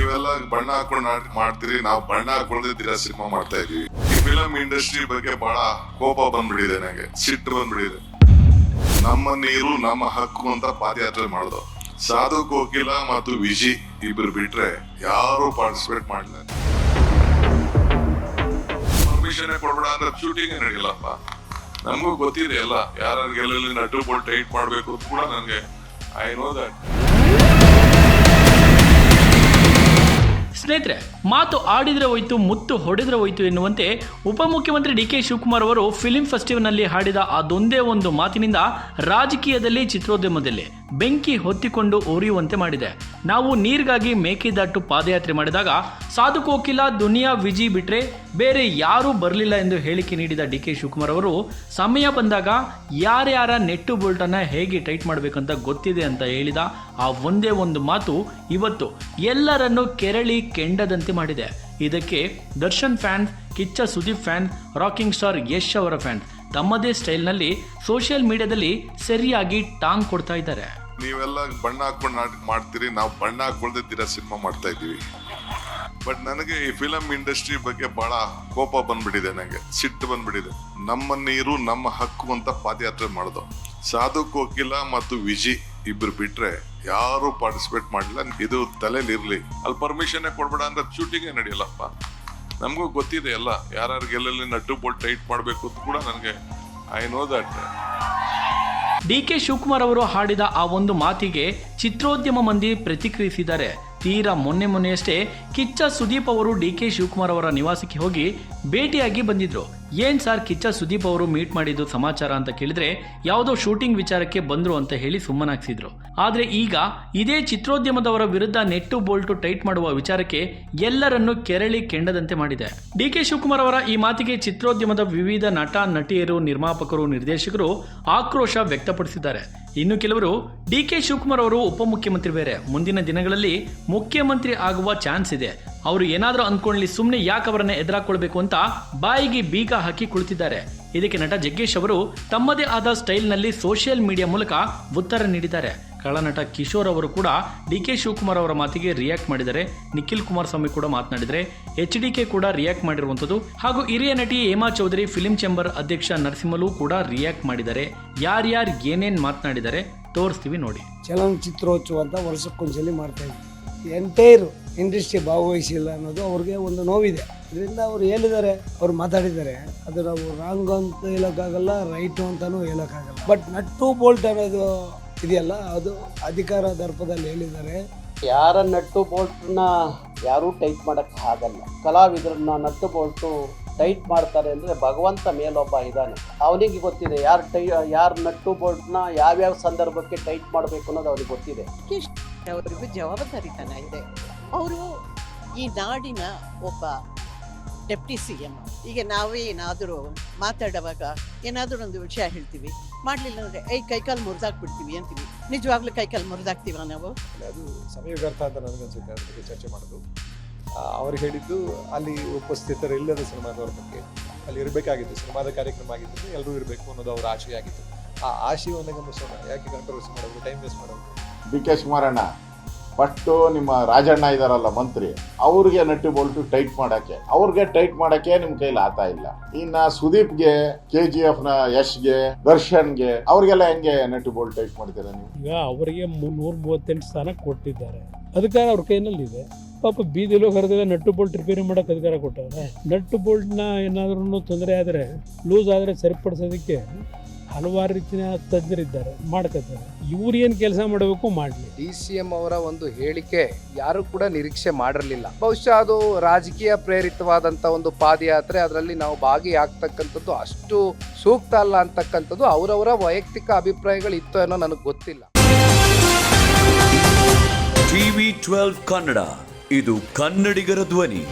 ನೀವೆಲ್ಲ ಬಣ್ಣ ಹಾಕೊಂಡು ನಾಟಕ ಮಾಡ್ತೀರಿ, ನಾವು ಬಣ್ಣ ಹಾಕೊಂಡಿದ್ದೀರಾ ಸಿನಿಮಾ ಮಾಡ್ತಾ ಇದೀವಿ. ಈ ಫಿಲಂ ಇಂಡಸ್ಟ್ರಿ ಬಗ್ಗೆ ಬಹಳ ಕೋಪ ಬಂದ್ಬಿಟ್ಟಿದೆ ನನಗೆ ಸಿಟ್ಟು ಬಂದ್ಬಿಟ್ಟಿದೆ. ನಮ್ಮ ನೀರು, ನಮ್ಮ ಹಕ್ಕು ಅಂತ ಪಾದಯಾತ್ರೆ ಮಾಡುದು. ಸಾಧು ಕೋಕಿಲ ಮತ್ತು ವಿಜಿ ಇಬ್ರು ಬಿಟ್ರೆ ಯಾರು ಪಾರ್ಟಿಸಿಪೇಟ್ ಮಾಡಲಿಲ್ಲ. ಪರ್ಮಿಷನ್ ಕೊಡಬೇಡ ಅಂದ್ರೆ ಶೂಟಿಂಗ್ ನಡೆಯಲ್ಲಪ್ಪ ನಮಗೂ ಗೊತ್ತಿದೆ ಎಲ್ಲ ಯಾರು ಎಲ್ಲೆಲ್ಲಿ ನಟು, ಬೋಲ್ಟ್, ಟೈಟ್ ಮಾಡಬೇಕು ಅಂತ ಕೂಡ ನನಗೆ ಐ ನೋ ದಟ್ ಸ್ನೇಹಿತರೆ, ಮಾತು ಆಡಿದ್ರೆ ಹೋಯ್ತು, ಮುತ್ತು ಹೊಡೆದ್ರೆ ಹೋಯ್ತು ಎನ್ನುವಂತೆ ಉಪಮುಖ್ಯಮಂತ್ರಿ ಡಿ ಕೆ ಶಿವಕುಮಾರ್ ಅವರು ಫಿಲಿಂ ಫೆಸ್ಟಿವಲ್ನಲ್ಲಿ ಹಾಡಿದ ಅದೊಂದೇ ಒಂದು ಮಾತಿನಿಂದ ರಾಜಕೀಯದಲ್ಲಿ ಚಿತ್ರೋದ್ಯಮದಲ್ಲಿ. ಬೆಂಕಿ ಹೊತ್ತಿಕೊಂಡು ಉರಿಯುವಂತೆ ಮಾಡಿದೆ. ನಾವು ನೀರಿಗಾಗಿ ಮೇಕೆದಾಟು ಪಾದಯಾತ್ರೆ ಮಾಡಿದಾಗ ಸಾಧು ಕೋಕಿಲ ದುನಿಯಾ ವಿಜಿ ಬಿಟ್ರೆ ಬೇರೆ ಯಾರೂ ಬರಲಿಲ್ಲ ಎಂದು ಹೇಳಿಕೆ ನೀಡಿದ ಡಿ ಕೆ ಶಿವಕುಮಾರ್ ಅವರು, ಸಮಯ ಬಂದಾಗ ಯಾರ್ಯಾರ ನೆಟ್ಟು ಬೋಲ್ಟನ್ನು ಹೇಗೆ ಟೈಟ್ ಮಾಡಬೇಕಂತ ಗೊತ್ತಿದೆ ಅಂತ ಹೇಳಿದ ಆ ಒಂದೇ ಒಂದು ಮಾತು ಇವತ್ತು ಎಲ್ಲರನ್ನು ಕೆರಳಿ ಕೆಂಡದಂತೆ ಮಾಡಿದೆ. ಇದಕ್ಕೆ Darshan fan, Kichcha Sudeep fan, rocking star Yash ಅವರ ಫ್ಯಾನ್. ತಮ್ಮದೇ ಸ್ಟೈಲ್ನಲ್ಲಿ ಸೋಷಿಯಲ್ ಮೀಡಿಯಾದಲ್ಲಿ ಸರಿಯಾಗಿ ಟಾಂಗ್ ಕೊಡ್ತಾ ಇದ್ದಾರೆ. ನೀವೆಲ್ಲ ಬಣ್ಣ ಹಾಕೊಂಡು ನಾಟಕ ಮಾಡ್ತೀರಿ, ನಾವು ಬಣ್ಣ ಹಾಕೊಳ್ದಿದ್ದೀರಾ ಸಿನಿಮಾ ಮಾಡ್ತಾ ಇದ್ದೀವಿ. ಬಟ್ ನನಗೆ ಈ ಫಿಲಂ ಇಂಡಸ್ಟ್ರಿ ಬಗ್ಗೆ ಬಹಳ ಕೋಪ ಬಂದ್ಬಿಟ್ಟಿದೆ ನನಗೆ ಸಿಟ್ಟು ಬಂದ್ಬಿಟ್ಟಿದೆ. ನಮ್ಮ ನೀರು, ನಮ್ಮ ಹಕ್ಕು ಅಂತ ಪಾದಯಾತ್ರೆ ಮಾಡೋದು. ಸಾಧು ಕೋಕಿಲ ಮತ್ತು ವಿಜಿ ಇಬ್ರು ಬಿಟ್ರೆ ಯಾರು ಪಾರ್ಟಿಸಿಪೇಟ್ ಮಾಡಿಲ್ಲ ಇದು ತಲೆಲಿರ್ಲಿ ಅಲ್ಲಿ ಪರ್ಮಿಷನ್ ಕೊಡ್ಬೇಡ ಅಂದ್ರೆ ಶೂಟಿಂಗ್ ನಡೆಯಲ್ಲಪ್ಪ. ನಮಗೂ ಗೊತ್ತಿದೆ ಎಲ್ಲ. ಯಾರು ಎಲ್ಲೆಲ್ಲಿ ನಟ್ಟು ಬೋಲ್ಟ್ ಟೈಟ್ ಮಾಡಬೇಕು ಅಂತ ಕೂಡ ನನಗೆ I know that D K Shivakumar ಅವರು ಹಾಡಿದ ಆ ಒಂದು ಮಾತಿಗೆ ಚಿತ್ರೋದ್ಯಮ ಮಂದಿ ಪ್ರತಿಕ್ರಿಯಿಸಿದ್ದಾರೆ. ತೀರಾ ಮೊನ್ನೆ ಮೊನ್ನೆಯಷ್ಟೇ ಕಿಚ್ಚ ಸುದೀಪ್ ಅವರು ಡಿ ಕೆ ಶಿವಕುಮಾರ್ ಅವರ ನಿವಾಸಕ್ಕೆ ಹೋಗಿ ಭೇಟಿಯಾಗಿ ಬಂದಿದ್ರು. ಏನ್ ಸರ್ ಕಿಚ್ಚ ಸುದೀಪ್ ಅವರು ಮೀಟ್ ಮಾಡಿದ್ದು ಸಮಾಚಾರ ಅಂತ ಕೇಳಿದ್ರೆ ಯಾವುದೋ ಶೂಟಿಂಗ್ ವಿಚಾರಕ್ಕೆ ಬಂದ್ರು ಅಂತ ಹೇಳಿ ಸುಮ್ಮನಾಗ್ಸಿದ್ರು. ಆದ್ರೆ ಈಗ ಇದೇ ಚಿತ್ರೋದ್ಯಮದವರ ವಿರುದ್ಧ ನೆಟ್ಟು ಬೋಲ್ಟು ಟೈಟ್ ಮಾಡುವ ವಿಚಾರಕ್ಕೆ ಎಲ್ಲರನ್ನೂ ಕೆರಳಿ ಕೆಂಡದಂತೆ ಮಾಡಿದೆ. ಡಿ ಕೆ ಶಿವಕುಮಾರ್ ಅವರ ಈ ಮಾತಿಗೆ ಚಿತ್ರೋದ್ಯಮದ ವಿವಿಧ ನಟ, ನಟಿಯರು, ನಿರ್ಮಾಪಕರು, ನಿರ್ದೇಶಕರು ಆಕ್ರೋಶ ವ್ಯಕ್ತಪಡಿಸಿದ್ದಾರೆ. ಇನ್ನು ಕೆಲವರು ಡಿ ಕೆ ಶಿವಕುಮಾರ್ ಅವರು ಉಪಮುಖ್ಯಮಂತ್ರಿ ಬೇರೆ. ಮುಂದಿನ ದಿನಗಳಲ್ಲಿ ಮುಖ್ಯಮಂತ್ರಿ ಆಗುವ ಚಾನ್ಸ್ ಇದೆ. ಅವರು ಏನಾದರೂ ಅಂದ್ಕೊಳ್ಳಿ ಸುಮ್ಮನೆ ಯಾಕೆ ಅವರನ್ನ ಎದುರಾಕೊಳ್ಬೇಕು ಅಂತ ಬಾಯಿಗೆ ಬೀಗ ಹಾಕಿ ಕುಳಿತಿದ್ದಾರೆ. ಇದಕ್ಕೆ ನಟ ಜಗ್ಗೇಶ್ ಅವರು ತಮ್ಮದೇ ಆದ ಸ್ಟೈಲ್ನಲ್ಲಿ ಸೋಷಿಯಲ್ ಮೀಡಿಯಾ ಮೂಲಕ ಉತ್ತರ ನೀಡಿದ್ದಾರೆ. ಕಳನಟ ಕಿಶೋರ್ ಅವರು ಕೂಡ ಡಿ ಕೆ ಶಿವಕುಮಾರ್ ಅವರ ಮಾತಿಗೆ ರಿಯಾಕ್ಟ್ ಮಾಡಿದ್ದಾರೆ. ನಿಖಿಲ್ ಕುಮಾರಸ್ವಾಮಿ ಕೂಡ ಮಾತನಾಡಿದರೆ ಎಚ್ ಡಿ ಕೆ ಕೂಡ ರಿಯಾಕ್ಟ್ ಮಾಡಿರುವಂಥದ್ದು. ಹಾಗೂ ಹಿರಿಯ ನಟಿ ಹೇಮಾ ಚೌಧರಿ ಫಿಲಿಂ ಚೇಂಬರ್ ಅಧ್ಯಕ್ಷ ನರಸಿಂಹಲು ಕೂಡ ರಿಯಾಕ್ಟ್ ಮಾಡಿದ್ದಾರೆ. ಯಾರ್ಯಾರು ಏನೇನು ಮಾತನಾಡಿದ್ದಾರೆ, ತೋರಿಸ್ತೀವಿ ನೋಡಿ. ಚಲನಚಿತ್ರೋತ್ಸವ ಅಂತ ವರ್ಷಕ್ಕೊಂದ್ಸಲಿ ಮಾಡ್ತಾ ಇದ್ದೀವಿ ಎಂಟೈರು ಇಂಡಸ್ಟ್ರಿ ಭಾಗವಹಿಸಿಲ್ಲ ಅನ್ನೋದು ಅವ್ರಿಗೆ ಒಂದು ನೋವಿದೆ. ಇದರಿಂದ ಅವ್ರು ಹೇಳಿದ್ದಾರೆ ಅವ್ರು ಮಾತಾಡಿದ್ದಾರೆ. ಅದು ನಾವು ರಾಂಗ್ ಅಂತ ಹೇಳೋಕ್ಕಾಗಲ್ಲ ರೈಟು ಅಂತಲೂ ಹೇಳೋಕ್ಕಾಗಲ್ಲ. ಬಟ್ ನಟ್ಟು ಬೋಲ್ಟ್ ಅನ್ನೋದು ಇದೆಯಲ್ಲ ಅದು ಅಧಿಕಾರ ದರ್ಪದಲ್ಲಿ ಹೇಳಿದ್ದಾರೆ. ಯಾರ ನಟ್ಟು ಬೋಲ್ಟ್ನ ಯಾರೂ ಟೈಟ್ ಮಾಡೋಕ್ಕೆ ಆಗಲ್ಲ. ಕಲಾವಿದರನ್ನ ನಟ್ಟು ಬೋಲ್ಟು ಟೈಟ್ ಮಾಡ್ತಾರೆ ಅಂದರೆ ಭಗವಂತ ಮೇಲೊಬ್ಬ ಇದ್ದಾನೆ. ಅವನಿಗೆ ಗೊತ್ತಿದೆ ಯಾರು ಟೈ ಯಾರು ನಟ್ಟು ಬೋಲ್ಟ್ನ ಯಾವ್ಯಾವ ಸಂದರ್ಭಕ್ಕೆ ಟೈಟ್ ಮಾಡಬೇಕು ಅನ್ನೋದು ಅವ್ರಿಗೆ ಗೊತ್ತಿದೆ. ಅವರಿಗೂ ಜವಾಬ್ದಾರಿತನ ಇದೆ. ಅವರು ಈ ನಾಡಿನ ಒಬ್ಬ ಡೆಪ್ಟಿ ಸಿ ಎಂ ಈಗ ನಾವೇ ಏನಾದರೂ ಮಾತಾಡುವಾಗ ಏನಾದರೂ ಒಂದು ವಿಷಯ ಹೇಳ್ತೀವಿ. ಮಾಡಲಿಲ್ಲ ಅಂದರೆ ಐ ಕೈಕಾಲು ಮುರಿದಾಕ್ಬಿಡ್ತೀವಿ ಅಂತೀವಿ. ನಿಜವಾಗ್ಲೂ ಕೈಕಾಲು ಮುರಿದಾಕ್ತೀವ ನಾವು? ಅದು ಸಮಯ ವ್ಯರ್ಥ ಅಂತ ನನಗನ್ಸುತ್ತೆ ಅದ್ರ ಬಗ್ಗೆ ಚರ್ಚೆ ಮಾಡೋದು. ಅವ್ರು ಹೇಳಿದ್ದು ಅಲ್ಲಿ ಉಪಸ್ಥಿತರಿಲ್ಲದ ಸಿನಿಮಾದವ್ರ ಬಗ್ಗೆ ಅಲ್ಲಿ ಇರಬೇಕಾಗಿತ್ತು ಸಿನಿಮಾದ ಕಾರ್ಯಕ್ರಮ ಆಗಿದ್ದು ಎಲ್ಲರೂ ಇರಬೇಕು ಅನ್ನೋದು ಅವ್ರ ಆಶೆಯಾಗಿತ್ತು ಆ ಆಶಯವನ್ನು ಗಮನಿಸೋಣ ಯಾಕೆ ಕಂಟ್ರೋಲ್ಸ್ ಮಾಡೋದು ಟೈಮ್ ವೇಸ್ಟ್ ಮಾಡೋದು? ಡಿ ಕೆ ಫಸ್ಟು ನಿಮ್ಮ ರಾಜಣ್ಣ ಇದಾರಲ್ಲ ಮಂತ್ರಿ, ಅವ್ರಿಗೆ ನಟ್ಟು ಬೋಲ್ಟು ಟೈಟ್ ಮಾಡಕ್ಕೆ, ಅವ್ರಿಗೆ ಟೈಟ್ ಮಾಡಕ್ಕೆ ನಿಮ್ ಕೈಲಿ ಆತ ಇಲ್ಲ. ಇನ್ನ ಸುದೀಪ್ಗೆ ಕೆ ಜಿ ಎಫ್ನ ಯಶ್ಗೆ, ದರ್ಶನ್ಗೆ, ಅವ್ರಿಗೆಲ್ಲ ಹೆಂಗೆ ನಟ್ಟಿ ಬೋಲ್ಟ್ ಟೈಟ್ ಮಾಡ್ತೀರಾ ನೀವು? ಈಗ ಅವರಿಗೆ ನೂರ ಮೂವತ್ತೆಂಟು ಸ್ಥಾನ ಕೊಟ್ಟಿದ್ದಾರೆ. ಅಧಿಕಾರ ಅವ್ರ ಕೈನಲ್ಲಿದೆ. ಪಾಪ ಬೀದಿಲೋ ಕರೆದ್ರೆ ನಟ್ಟು ಬೋಲ್ಟ್ ರಿಪೇರಿ ಮಾಡೋಕೆ ಅಧಿಕಾರ ಕೊಟ್ಟವ್ರೆ. ನಟ್ಟು ಬೋಲ್ಟ್ನ ಏನಾದ್ರೂ ತೊಂದರೆ ಆದರೆ ಲೂಸ್ ಆದರೆ ಸರಿಪಡಿಸೋದಕ್ಕೆ ಹಲವಾರು ರೀತಿಯ ತಜ್ಞರಿದ್ದಾರೆ ಮಾಡ್ಕೊತಾರೆ ಇವ್ರು ಏನು ಕೆಲಸ ಮಾಡಬೇಕು ಮಾಡಲಿ. ಡಿ ಸಿ ಎಂ ಅವರ ಒಂದು ಹೇಳಿಕೆ ಯಾರು ಕೂಡ ನಿರೀಕ್ಷೆ ಮಾಡಿರಲಿಲ್ಲ. ಬಹುಶಃ ಅದು ರಾಜಕೀಯ ಪ್ರೇರಿತವಾದಂಥ ಒಂದು ಪಾದಯಾತ್ರೆ ಅದರಲ್ಲಿ ನಾವು ಭಾಗಿಯಾಗ್ತಕ್ಕಂಥದ್ದು ಅಷ್ಟು ಸೂಕ್ತ ಅಲ್ಲ ಅಂತಕ್ಕಂಥದ್ದು ಅವರವರ ವೈಯಕ್ತಿಕ ಅಭಿಪ್ರಾಯಗಳು ಇತ್ತು ಅನ್ನೋ ನನಗೆ ಗೊತ್ತಿಲ್ಲ. ಟಿವಿ ಟ್ವೆಲ್ವ್ ಕನ್ನಡ ಇದು ಕನ್ನಡಿಗರ ಧ್ವನಿ.